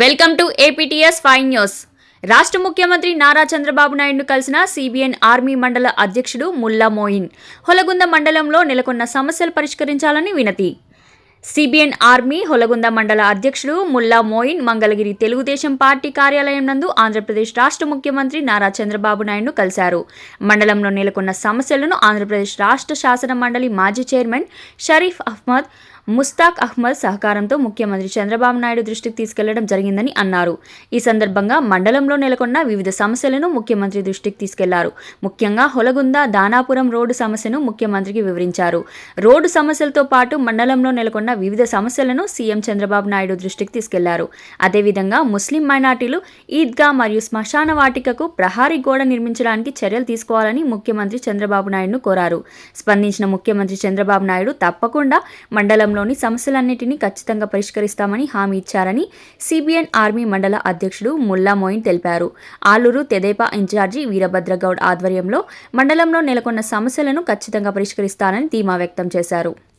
Welcome to APTS fine news రాష్ట్ర ముఖ్యమంత్రి నారా చంద్రబాబు నాయుడును కలిసిన సిబిఎన్ ఆర్మీ మండల అధ్యక్షుడు ముల్లా మోయిన్. హొలగుంద మండలంలో నెలకొన్న సమస్యలు పరిష్కరించాలని వినతి. సిబిఎన్ ఆర్మీ హొలగుంద మండల అధ్యక్షుడు ముల్లా మోయిన్ మంగళగిరి తెలుగుదేశం పార్టీ కార్యాలయం నందు ఆంధ్రప్రదేశ్ రాష్ట్ర ముఖ్యమంత్రి నారా చంద్రబాబు నాయుడును కలిశారు. మండలంలో నెలకొన్న సమస్యలను ఆంధ్రప్రదేశ్ రాష్ట్ర శాసన మండలి మాజీ చైర్మన్ షరీఫ్ అహ్మద్ ముస్తాక్ అహ్మద్ సహకారంతో ముఖ్యమంత్రి చంద్రబాబు నాయుడు దృష్టికి తీసుకెళ్ళడం జరిగిందని అన్నారు. ఈ సందర్భంగా మండలంలో నెలకొన్న వివిధ సమస్యలను ముఖ్యమంత్రి దృష్టికి తీసుకెళ్ళారు. ముఖ్యంగా హొలగుంద దానాపురం రోడ్డు సమస్యను ముఖ్యమంత్రికి వివరించారు. రోడ్డు సమస్యలతో పాటు మండలంలో నెలకొన్న వివిధ సమస్యలను సీఎం చంద్రబాబు నాయుడు దృష్టికి తీసుకెళ్ళారు. అదేవిధంగా ముస్లిం మైనార్టీలు ఈద్గా మరియు శ్మశాన వాటికకు ప్రహారీ గోడ నిర్మించడానికి చర్యలు తీసుకోవాలని ముఖ్యమంత్రి చంద్రబాబు నాయుడును కోరారు. స్పందించిన ముఖ్యమంత్రి చంద్రబాబు నాయుడు తప్పకుండా మండలంలోని సమస్యలన్నింటినీ ఖచ్చితంగా పరిష్కరిస్తామని హామీ ఇచ్చారని సిబిఎన్ ఆర్మీ మండల అధ్యక్షుడు ముల్లా మోయిన్ తెలిపారు. ఆలూరు తెదేపా ఇన్ఛార్జి వీరభద్రగౌడ్ ఆధ్వర్యంలో మండలంలో నెలకొన్న సమస్యలను ఖచ్చితంగా పరిష్కరిస్తానని ధీమా వ్యక్తం చేశారు.